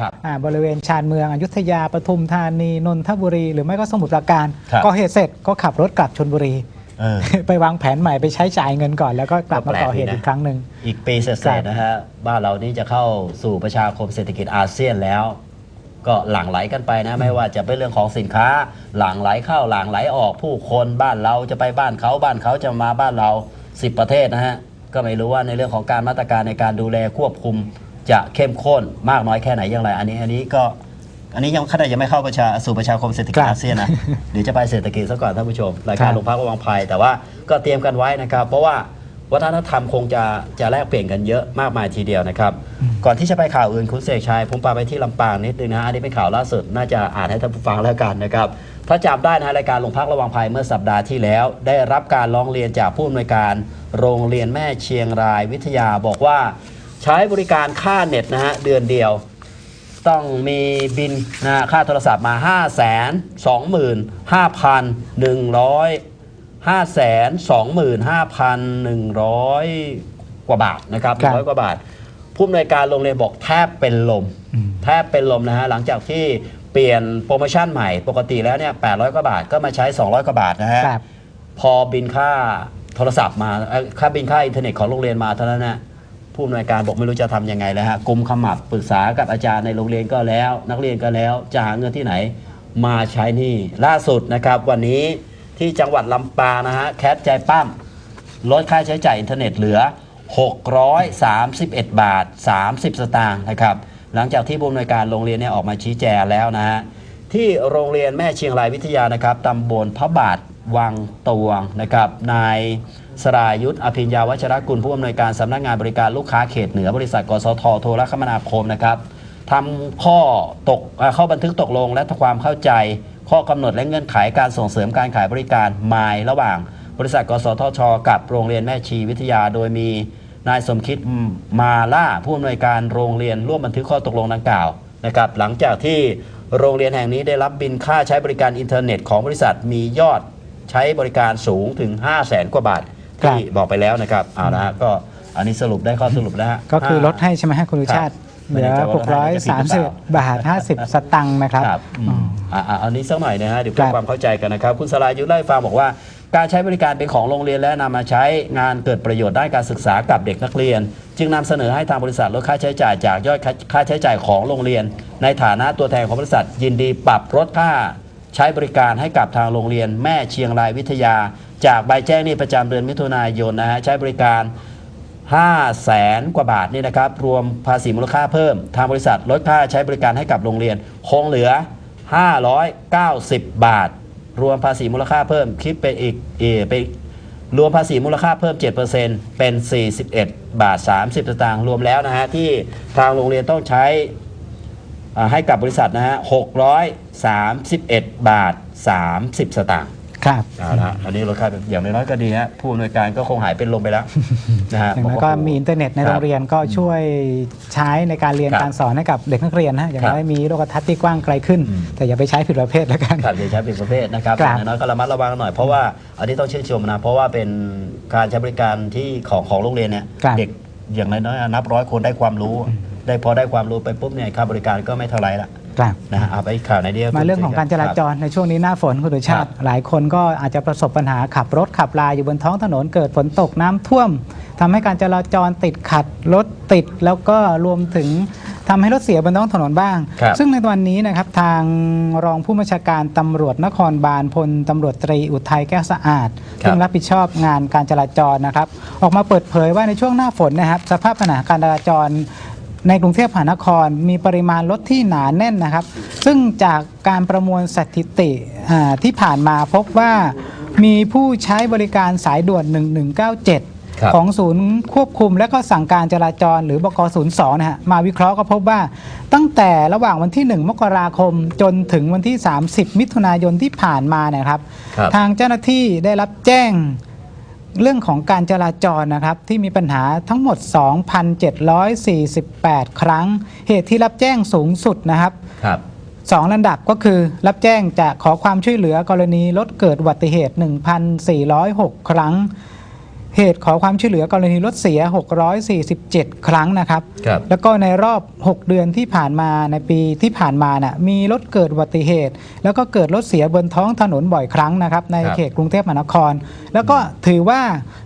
ครับอ่าบริเวณชานเมืองอยุธยาปทุมธานีนนทบุรี หรือไม่ก็สมุทรปราการครับก่อเหตุเสร็จก็ขับรถกลับชนบุรีเออไปวางแผนใหม่ไปใช้จ่ายเงินก่อน แล้วก็กลับมาก็แปลกก่อเหตุดีนะอีกครั้งหนึ่งอีกปีเศษๆนะฮะบ้านเรานี่จะเข้าสู่ประชาคมเศรษฐกิจอาเซียนแล้ว ก็หลั่งไหลกันไปนะไม่ว่าจะเป็นเรื่องของสินค้า หลั่งไหลเข้าหลั่งไหลออกผู้คนบ้านเราจะไปบ้านเขาบ้านเขาจะมาบ้านเรา 10 ประเทศนะฮะก็ไม่รู้ว่าในเรื่องของการมาตรการในการดูแลควบคุม จะเข้มข้นมากน้อยแค่ไหนอย่างไร อันนี้อันนี้ก็อันนี้ยังขนาดยังไม่เข้าประชาสู่ประชาคมเศรษฐกิจครับอาเซียนนะเดี๋ยวจะไปเศรษฐกิจซะก่อนท่านผู้ชมรายการครับลงพักระวังภัย แต่ว่าก็เตรียมกันไว้นะครับ เพราะว่าวัฒนธรรมคงจะจะแลกเปลี่ยนกันเยอะมากมายทีเดียวนะครับ ก่อนที่จะไปข่าวอื่นคุณเสกชัยผมพาไปที่ลำปางนิดนึงนะอันนี้เป็นข่าวล่าสุดน่าจะอ่านให้ท่านผู้ฟังแล้วกันนะครับถ้าจำได้นะรายการลงพักระวังภัยเมื่อสัปดาห์ที่แล้ว ได้รับการร้องเรียนจากผู้อำนวยการ โรงเรียนแม่เชียงรายวิทยาบอกว่า ใช้บริการค่าเน็ตนะฮะเดือนเดียว ต้องมีบินนะฮะค่าโทรศัพท์มา 5 2 5 1 0 0 5 2 5 1 0 0 กว่าบาทนะครับครับ ร้อยกว่าบาท ผู้อำนวยการโรงเรียนบอกแทบเป็นลมอืมแทบเป็นลมนะฮะ หลังจากที่เปลี่ยนโปรโมชั่นใหม่ปกติแล้วเนี่ย800 กว่าบาทก็มาใช้ 200 กว่าบาทนะฮะ ครับ พอบินค่าโทรศัพท์มาเอ่อค่าบินค่าอินเทอร์เน็ตของโรงเรียนมาเท่านั้นนะ ผู้อำนวยการบอกไม่รู้จะทำยังไงแล้วฮะกุมขมับปรึกษากับอาจารย์ในโรงเรียนก็แล้ว นักเรียนก็แล้วจะหาเงินที่ไหน มาใช้นี่ล่าสุดนะครับ วันนี้ที่จังหวัดลำปางนะฮะแคทใจปั้มลดค่าใช้จ่ายอินเทอร์เน็ตเหลือ 631 บาท 30 สตางค์นะครับ หลังจากที่ผู้อำนวยการโรงเรียนเนี่ยออกมาชี้แจงแล้วนะฮะที่โรงเรียนแม่เชียงรายวิทยานะครับตำบลพระบาทวังตวงนะครับนาย สรายุทธอภิญญาวัชรกุลผู้อำนวยการสำนักงานบริการลูกค้าเขตเหนือบริษัทกสทโทรคมนาคมนะครับทำข้อตกเข้อบันทึกตกลงและความเข้าใจ ข้อกำหนดและเงื่อนไขการส่งเสริมการขายบริการมายระหว่าง บริษัทกสทช กับโรงเรียนแม่ชีวิทยาโดยมีนายสมคิดมาล่าผู้อำนวยการโรงเรียนร่วมบันทึกข้อตกลงดังกล่าวนะครับหลังจากที่โรงเรียนแห่งนี้ได้รับบินค่าใช้บริการอินเทอร์เน็ตของบริษัทมียอดใช้บริการสูงถึง 5 0 0แสนกว่าบาท ที่บอกไปแล้วนะครับเอาละฮะก็อันนี้สรุปได้ข้อสรุปแล้วฮะก็คือห้าลดให้ใช่ไหมฮะคุณลุชาติครับเหลือไม่แน่ใจว่าลดให้จะผิดหรือเปล่า630 บาท 50 สตังค์นะครับครับอืมอืมอะอะอันนี้สักหน่อยนะฮะเดี๋ยวครัเพื่อบความเข้าใจกันนะครับ คุณสรายุทธเล่าให้ฟังบอกว่าการใช้บริการเป็นของโรงเรียนและนำมาใช้งานเกิดประโยชน์ด้านการศึกษากับเด็กนักเรียน จึงนำเสนอให้ทางบริษัทลดค่าใช้จ่ายจากยอดค่าใช้จ่ายของโรงเรียน ในฐานะตัวแทนของบริษัท ยินดีปรับลดค่าใช้บริการให้กับทางโรงเรียน แม่เชียงรายวิทยา จากใบแจ้งนี้ประจำเดือนมิถุนายนนะฮะใช้บริการ5แสนกว่าบาทนี่นะครับรวมภาษีมูลค่าเพิ่ม ทางบริษัทลดค่าใช้บริการให้กับโรงเรียน คงเหลือ 590 บาท รวมภาษีมูลค่าเพิ่มคิดเป็นอีกเอไปรวมภาษีมูลค่าเพิ่ม 7%เป็น 41 บาท 30สตางค์รวมแล้วนะฮะที่ทางโรงเรียนต้องใช้ให้กับบริษัทนะฮะ631 บาท 30 สตางค์ ครับเอาละฮะอันนี้ลดค่าอย่างน้อยๆก็ดีฮะผู้อำนวยการก็คงหายเป็นลมไปแล้วนะฮะอย่างน้อยก็มีอินเทอร์เน็ตในคโรบงเรียนก็ช่วยใช้ในการเรียนครับการสอนให้กับเด็กนักเรียนนะอย่างครับน้อยมีโลกทัศน์ที่กว้างไกลขึ้นอืมแต่อย่าไปใช้ผิดประเภทแล้วกันครับอย่าใช้ผิดประเภทนะครับครับอย่างน้อยก็ระมัดระวังหน่อยเพราะว่าอันนี้ต้องชื่นชมนะเพราะว่าเป็นการใช้บริการที่ของของโรงเรียนเนี่ยครับเด็กอย่างน้อยๆนับร้อยคนได้ความรู้ ได้พอได้ความรู้ไปปุ๊บเนี่ยค่าบริการก็ไม่เท่าไหรละ ครับนะฮะเอาไปอีกข่าวไหนดีคบมาเรื่องของการจราจรในช่วงนี้หน้าฝนคุณดุชาติ หลายคนก็อาจจะประสบปัญหาขับรถขับลาอยู่บนท้องถนนเกิดฝนตกน้ำท่วมทำให้การจราจรติดขัดรถติดแล้วก็รวมถึงทำให้รถเสียบนท้องถนนบ้างครับซึ่งในวันนี้นะครับทางรองผู้บัญชาการตำรวจนครบาลพลตำรวจตรีอุทัยแก้วสะอาดครับซึ่งรับผิดชอบงานการจราจรนะครับ ออกมาเปิดเผยว่าในช่วงหน้าฝนนะครับ สภาพปัญหาการจราจร ในกรุงเทพมหานครมีปริมาณรถที่หนาแน่นนะครับ ซึ่งจากการประมวลสถิติอ่าที่ผ่านมาพบว่ามีผู้ใช้บริการสายด่วน 1197ครับของศูนย์ควบคุมและก็สั่งการจราจรหรือบก02นะฮะมาวิเคราะห์ก็พบว่าตั้งแต่ระหว่างวันที่ 1 มกราคมจนถึงวันที่ 30 มิถุนายนที่ผ่านมาเนยครับครับ ทางเจ้าหน้าที่ได้รับแจ้ง เรื่องของการจราจรนะครับที่มีปัญหาทั้งหมด 2,748 ครั้ง เหตุที่รับแจ้งสูงสุดนะครับครับสองลำดับก็คือรับแจ้งจะขอความช่วยเหลือกรณีรถเกิดอุบัติเหตุ 1,406 ครั้ง เหตุขอความช่วยเหลือกรณีรถเสีย 647 ครั้งนะครับ ครับแล้วก็ในรอบ 6 เดือนที่ผ่านมาในปีที่ผ่านมาน่ะมีรถเกิดอุบัติเหตุ แล้วก็เกิดรถเสียบนท้องถนนบ่อยครั้งนะครับ ในครับ เขตกรุงเทพมหานคร แล้วก็ถือว่า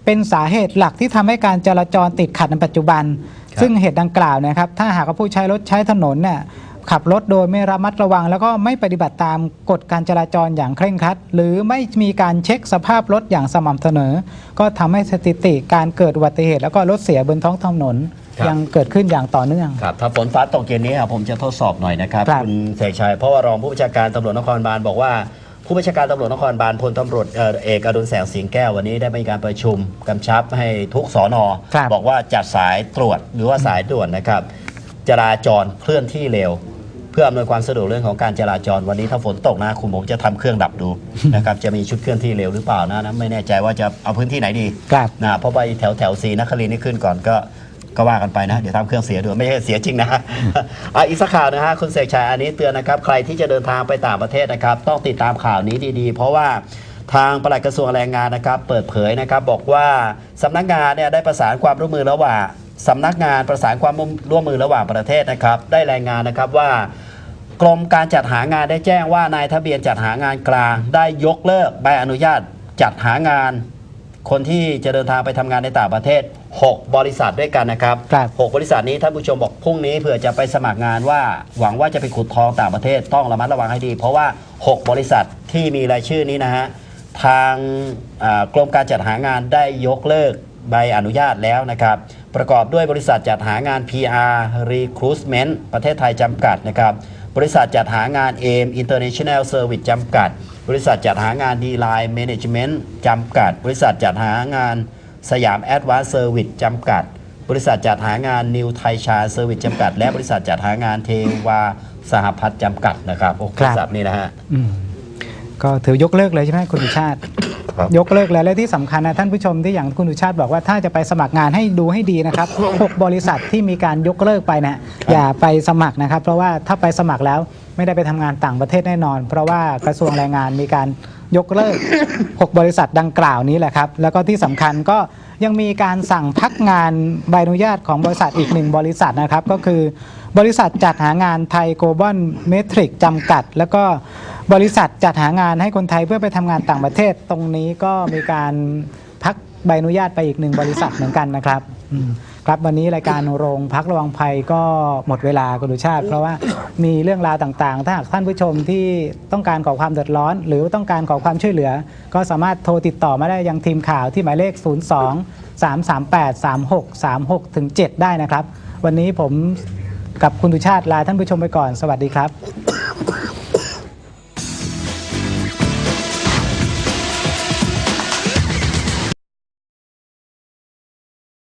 เป็นสาเหตุหลักที่ทำให้การจราจรติดขัดในปัจจุบันครับซึ่งเหตุดังกล่าวนะครับ ถ้าหากว่าผู้ใช้รถใช้ถนนเนี่ย ขับรถโดยไม่ระมัดระวัง แล้วก็ไม่ปฏิบัติตามกฎการจราจรอย่างเคร่งครัด หรือไม่มีการเช็คสภาพรถอย่างสม่ำเสมอ ก็ทำให้สถิติการเกิดอุบัติเหตุ แล้วก็รถเสียบนท้องถนนครับยังเกิดขึ้นอย่างต่อเนื่องครับถ้าฝนฟ้าตกเย็นนี้ครับผมจะทดสอบหน่อยนะครับครับณเสกชัยเพราะว่ารองผู้บัญชาการตำรวจนครบาลบอกว่าผู้บัญชาการตำรวจนครบาลพลตำรวจเอ่อเอกอดุลแสงสิงแก้ววันนี้ได้มีการประชุมกำชับให้ทุกสอนอครับบอกว่าจัดสายตรวจหรือว่าสายด่วนนะครับ จราจรเคลื่อนที่เร็ว เพื่ออำนวยความสะดวกเรื่องของการจราจรวันนี้ถ้าฝนตกนะคุณผมจะทำเครื่องดับดู นะครับจะมีชุดเคลื่อนที่เร็วหรือเปล่านะนะไม่แน่ใจว่าจะเอาพื้นที่ไหนดีครับนะเพราะไปแถวแถวซีนครินทร์นี่ขึ้นก่อนก็ก็ว่ากันไปนะ เดี๋ยวทำเครื่องเสียด้วยไม่ใช่เสียจริงนะอะอีกสักข่าวนะฮะคุณเสกชัยอันนี้เตือนนะครับใครที่จะเดินทางไปต่างประเทศนะครับ ต้องติดตามข่าวนี้ดีๆ เพราะว่าทางปลัดกระทรวงแรงงานนะครับ เปิดเผยนะครับบอกว่าสำนักงานเนี่ยได้ประสานความร่วมมือระหว่าง สำนักงานประสานความร่วมมือระหว่างประเทศนะครับ ได้รายงานนะครับว่ากรมการจัดหางานได้แจ้งว่านายทะเบียนจัดหางานกลาง ได้ยกเลิกใบอนุญาตจัดหางาน คนที่จะเดินทางไปทำงานในต่างประเทศ 6 บริษัทด้วยกันนะครับครับ6บริษัทนี้ท่านผู้ชมบอกพรุ่งนี้เผื่อจะไปสมัครงานว่าหวังว่าจะไปขุดทองต่างประเทศต้องระมัดระวังให้ดี เพราะว่า 6 บริษัทที่มีรายชื่อนี้นะฮะทางอ่ากรมการจัดหางานได้ยกเลิก ใบอนุญาตแล้วนะครับ ประกอบด้วยบริษัทจัดหางาน PR Recruitment ประเทศไทยจำกัดนะครับ บริษัทจัดหางาน AIM International Service จำกัด บริษัทจัดหางาน D-Line Management จำกัด บริษัทจัดหางานสยาม Advanced Service จำกัด บริษัทจัดหางาน New Thai Char Service จำกัด และบริษัทจัดหางานเทวาสหพัฒน์จำกัดนะครับโอ้ครับบริษัทนี้นะฮะอืมก็ถือยกเลิกเลยใช่ไหมคุณสุชาติครับ ยกเลิกแล้วและที่สำคัญนะท่านผู้ชมที่อย่างคุณสุชาติบอกว่าถ้าจะไปสมัครงานให้ดูให้ดีนะครับ 6 บริษัทที่มีการยกเลิกไปนะอย่าไปสมัครนะครับ เพราะว่าถ้าไปสมัครแล้วไม่ได้ไปทำงานต่างประเทศแน่นอน เพราะว่ากระทรวงแรงงานมีการ ยกเลิก 6 บริษัทดังกล่าวนี้แหละครับ แล้วก็ที่สำคัญก็ยังมีการสั่งพักงานใบอนุญาตของบริษัทอีกหนึ่งบริษัทนะครับ ก็คือบริษัทจัดหางานไทยโกลบอลเมทริกจำกัด แล้วก็บริษัทจัดหางานให้คนไทยเพื่อไปทำงานต่างประเทศ ตรงนี้ก็มีการพักใบอนุญาตไปอีกหนึ่งบริษัทเหมือนกันนะครับอืม ครับวันนี้รายการโรงพักระวังภัยก็หมดเวลาคุณดุชาติ เพราะว่ามีเรื่องราวต่างๆ ถ้าหากท่านผู้ชมที่ต้องการขอความเดือดร้อน หรือต้องการขอความช่วยเหลือ ก็สามารถโทรติดต่อมาได้ยังทีมข่าวที่หมายเลข 02 338 36 36ถึง7ได้นะครับ วันนี้ผมกับคุณดุชาติลาท่านผู้ชมไปก่อน สวัสดีครับ